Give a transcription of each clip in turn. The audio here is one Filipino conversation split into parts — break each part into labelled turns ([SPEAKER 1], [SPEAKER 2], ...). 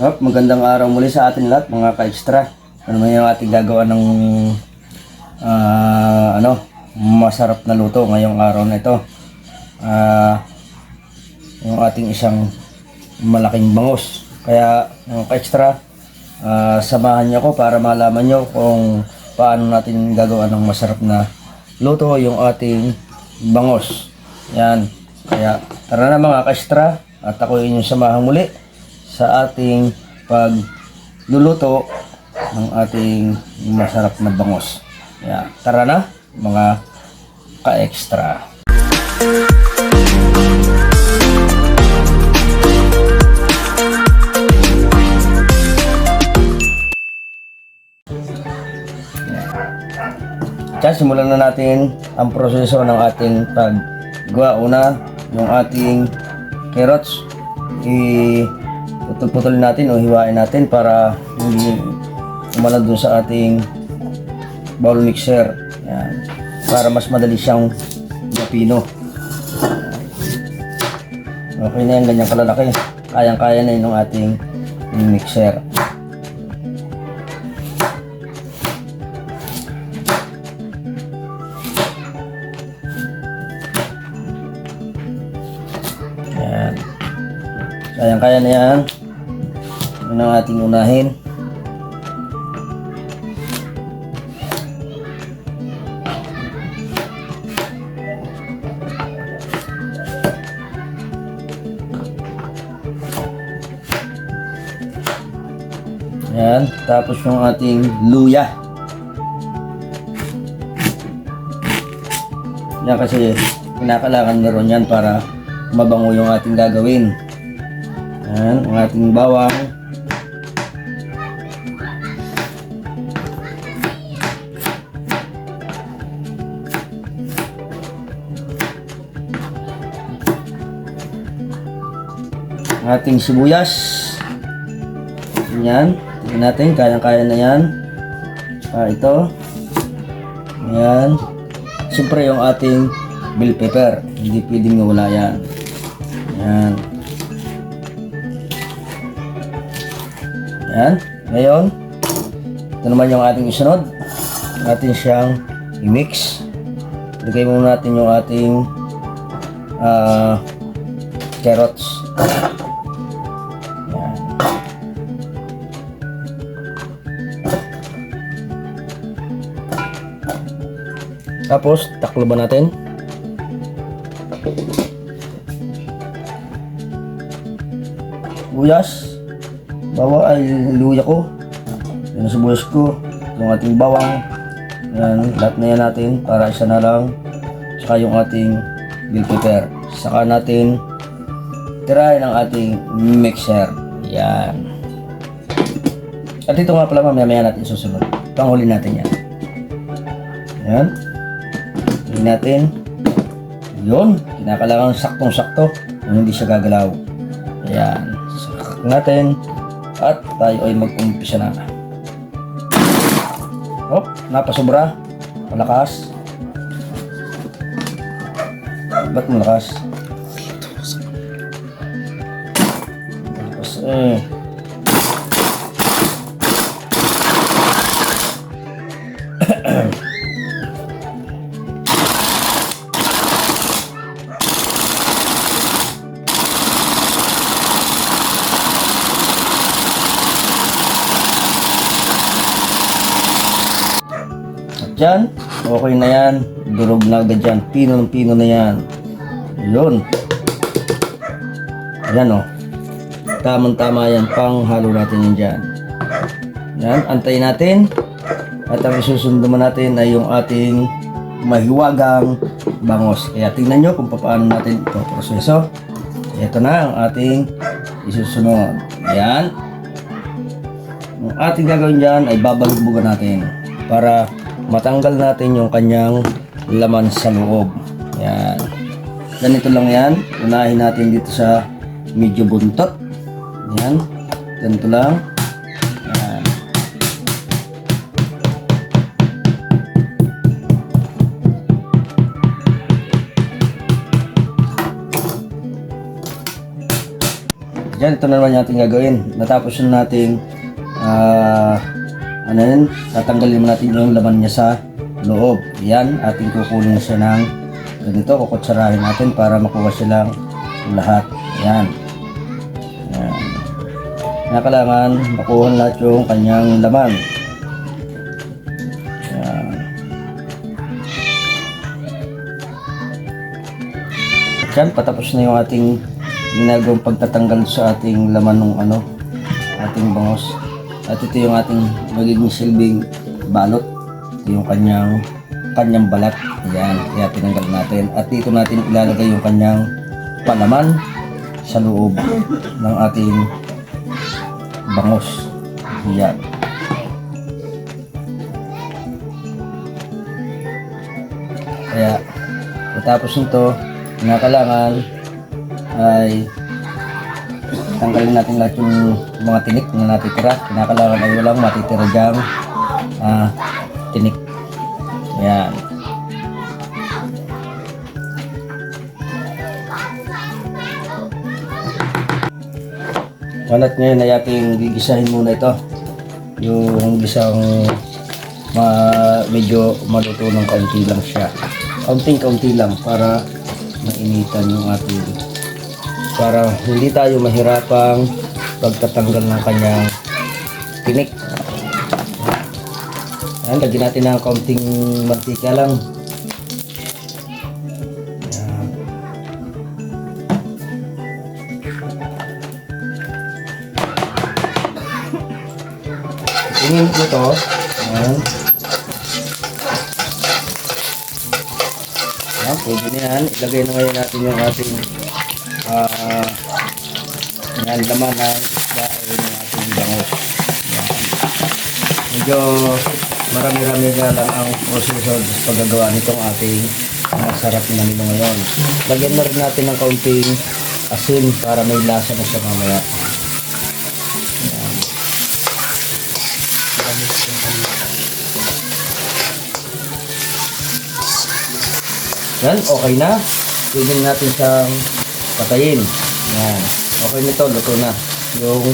[SPEAKER 1] Up, magandang araw muli sa atin lahat mga ka-extra. Ano man yung ating gagawa ng ah, ano, masarap na luto ngayong araw na ito. Ah, yung ating isang malaking bangus. Kaya mga ka-extra, ah, samahan niyo ako para malaman niyo kung paano natin gagawa ng masarap na luto yung ating bangus. Yan. Kaya tara na mga ka-extra at ako inyong samahan muli sa ating pagluluto ng ating masarap na bangos. Yeah. Tara na, mga ka-extra. Kaya simulan na natin ang proseso ng ating paggawa. Una, yung ating carrots, i putol-putol natin o hiwain natin para hindi umalag dun sa ating bowl mixer. Yan. Para mas madali siyang gapino. Okay na yan, ganyan kalalaki. Kayang-kaya na yun ng ating mixer. Yan. Kayang-kaya na yan. Ang ating unahin. Yan. Tapos yung ating luya. Yan kasi kinakailangan meron yan para mabango yung ating gagawin. Yan, ang ating bawang. Ating sibuyas. Yan. Tingnan natin, kayang-kaya na yan. Ah, ito. Yan. Siyempre yung ating bell pepper. Hindi pwedeng mawala yan. Yan. Yan. Ngayon, ito naman yung ating isunod. Natin siyang i-mix. Lagay muna natin yung ating ah, carrots. Tapos, taklo ba natin? Buyas. Bawa ay luya ko. Yan ang sibuyas ko. Yung ating bawang. Yan, lahat na yan natin para isa na lang. Saka yung ating bell pepper. Saka natin tirahin ang ating mixer. Yan. At ito nga pala mamaya natin susunod. Panghuli natin yan. Yan. Tingnan natin. Yun. Kinakailangan saktong-sakto. Kung hindi siya gagalaw. Ayan. Sakak natin. At tayo ay mag-umpisa na. Hop. Napasobra. Malakas. Ba't malakas? Malakas eh. At yan, okay na yan. Durog na agad yan. Pino ng pino na yan. Yun. Ayan o. Tamang tama yan. Pang halo natin yan dyan. Yan, antayin natin. At ang isusundo natin ay yung ating mahiwagang bangos. Kaya tingnan nyo kung paano natin ito proseso. Ito na ang ating isusunod. Ayan. Ang ating gagawin dyan ay babalugbugan natin para matanggal natin yung kanyang laman sa loob. Yan. Ganito lang yan. Unahin natin dito sa medyo buntot. Yan. Ganito lang. Yan. Yan ito na naman yung ating gagawin. Natapos na nating ah ano yun, tatanggalin natin yung laman niya sa loob. Yan, ating kukunin siya ng ganito, kukutsarahin natin para makuha silang lahat. Yan. Yan. Kailangan makuha lahat yung kanyang laman. Yan. At yan, patapos na yung ating ginagawang pagtatanggal sa ating laman ng ano, ating bangos. At ito yung ating magiging silbing balot. Ito yung kanyang kanyang balat. Ayan, kaya tinanggal natin. At dito natin ilalagay yung kanyang palaman sa loob ng ating bangos. Ayan. Kaya, matapos nito, kinakailangan ay tanggalin natin lahat yung mga tinik na natitira. Kinakailangan ay walang matitira diyang ah, tinik. Ayan. At ngayon ay ating gigisahin muna ito. Yung gisang ma medyo maluto ng kaunti lang siya. Kaunting-kaunti lang para mainitan yung ating para hindi tayo mahirapang pagtatanggal ng kanyang tinik. Ayan, lagyan natin ng kaunting mantika lang. Ayan. Tingin ko to. Ayan. Ayan, pwede na yan. Ilagay na ngayon natin yung ating ah yan, laman ng isda ay yung ating bangus. Yan. Medyo marami-rami nga lang ang proseso sa paggagawa nitong ating masarap na menu ngayon. Lagyan na rin natin ng kaunting asin para may lasa na siya mamaya. Yan. Okay na. Pwede na natin siyang patayin. Yan. Okay na to, luto na. Yung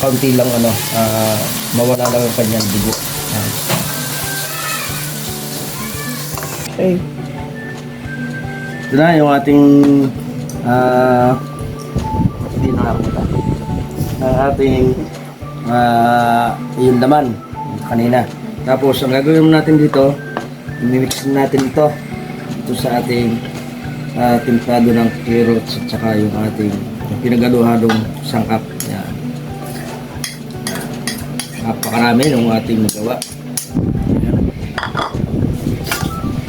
[SPEAKER 1] kaunti lang ano, ah, mawala lang yung kanyang dugo. Yan. Okay. Ito na yung ating ah hindi na nga punta. Ang ating ah yung laman kanina. Tapos ang gagawin natin dito, i-mix natin ito ito sa ating uh, timplado ng carrots at saka yung ating pinagaluhadong sangkap. Yan. Napakarami ng ating nagawa. Yan.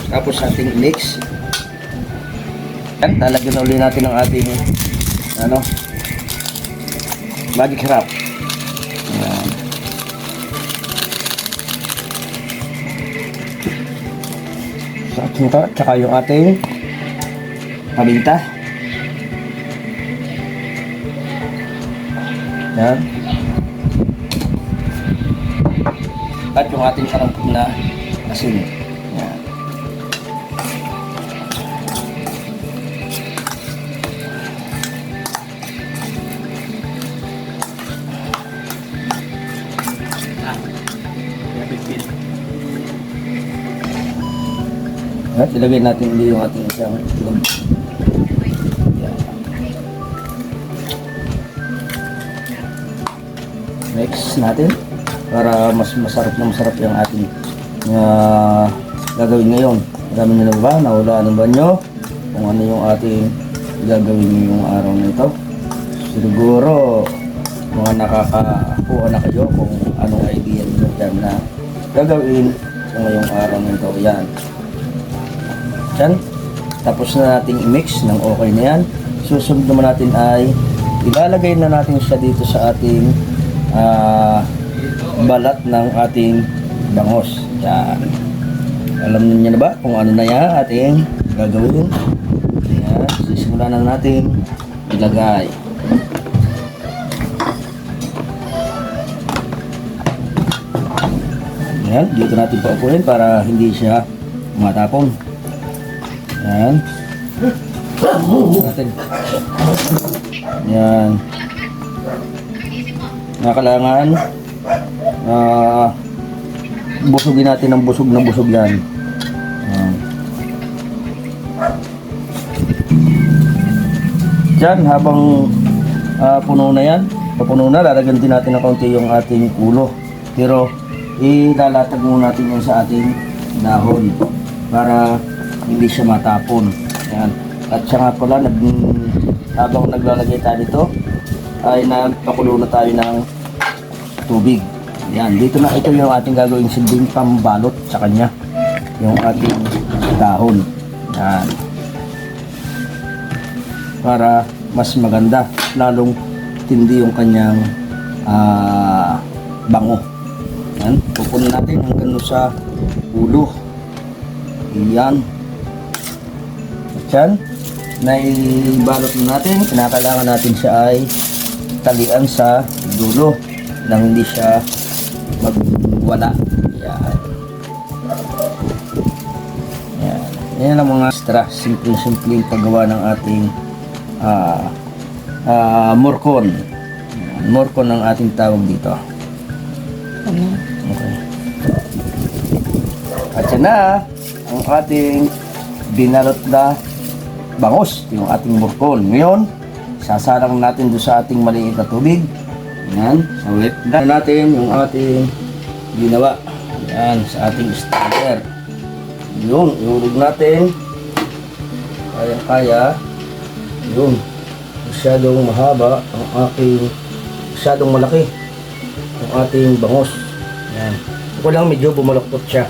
[SPEAKER 1] Tapos ating mix. Yan, talagyan na ulit natin ang ating ano, magic wrap. Yan. Sa ating tsaka yung ating paminta. Yan. At yung ating karampot na asin. Yan. At ilagay natin ulit yung ating isang itlog. Mix natin para mas masarap na masarap yung ating uh, gagawin ngayon. Marami nyo na ba? Nahulaan ba nyo kung ano yung ating gagawin ngayong araw na ito? Siguro mga nakakakuha na kayo kung anong idea nyo dyan na gagawin sa ngayong araw na ito. Yan. Yan. Tapos na nating i-mix ng okay na yan. Susunod naman natin ay ilalagay na natin siya dito sa ating ah, balat ng ating bangos. Yan. Alam niyo na ba kung ano na yan ating gagawin? Yan. Sisimulan na natin ilagay. Yan. Dito natin paupuin para hindi siya matapon. Yan. Natin. Yan. Na kailangan ah busugin natin ng busog na busog yan. Diyan, habang ah, puno na yan, papuno na, lalagyan din natin ng kaunti yung ating ulo. Pero, ilalatag muna natin yan sa ating dahon para hindi siya matapon. Yan. At siya nga pala, nag, habang naglalagay tayo dito, ay nagpakulo na tayo ng tubig. Yan, dito na ito yung ating gagawing silbing pambalot sa kanya. Yung ating dahon. Yan para mas maganda lalong tindi yung kanyang ah, bango yan pupunin natin hanggang sa ulo yan at yan naibalot na natin kinakailangan natin siya ay talian sa dulo nang hindi siya magwala yan yan yan ang mga extra simpleng-simpleng paggawa ng ating ah ah, morcon. Yan, Morcon ang ating tawag dito. Okay. At yan na ang ating binalot na bangos, yung ating morcon. Ngayon, sasalang natin doon sa ating maliit na tubig. Yan, sa wet na natin yung ating ginawa. Yan, sa ating starter. Yun, ihulog natin. Kaya-kaya. Yun. Masyadong mahaba ang aking masyadong malaki ang ating bangos. Yan. Ako lang medyo bumalaktot siya.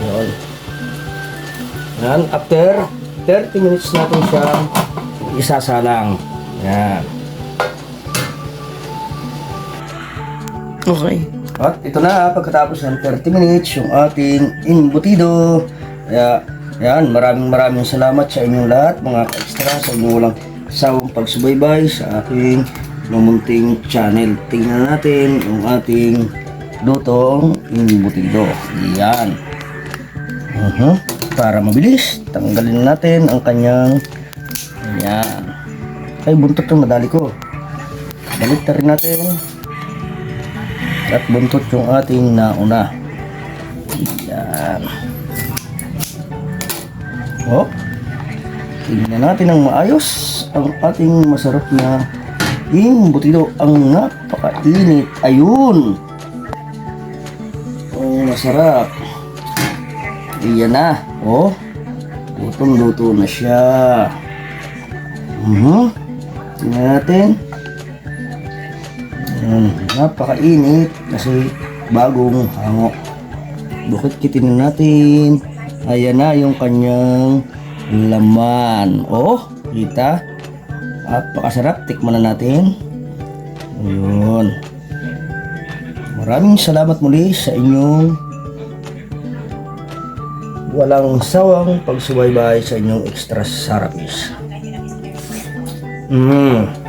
[SPEAKER 1] Yun. Yan. After 30 minutes natin siya isasalang. Yan.
[SPEAKER 2] Okay.
[SPEAKER 1] At ito na, pagkatapos ng 30 minutes, yung ating imbutido. Kaya, yan, maraming maraming salamat sa inyong lahat, mga ka-extra, sa inyong walang sawang pagsubaybay sa aking lumunting channel. Tingnan natin yung ating lutong imbutido. Yan. Mhm. Para mabilis, tanggalin natin ang kanyang yan. Ay, buntot yung madali ko. Balik na rin natin at buntot yung ating nauna. Yan. Oh. Tingnan natin ng maayos ang ating masarap na imbutido. Ang napakainit. Ayun. Oh, masarap. Iyan na. Oh. Lutong-luto na siya. Mhm. Tingnan natin. Ayan, napakainit kasi bagong hango. Bukit kitin natin. Ayan na yung kanyang laman. Oh, kita. Napakasarap. Tikman na natin. Ayun. Maraming salamat muli sa inyong walang sawang pagsubaybay sa inyong extra sarapis. 嗯。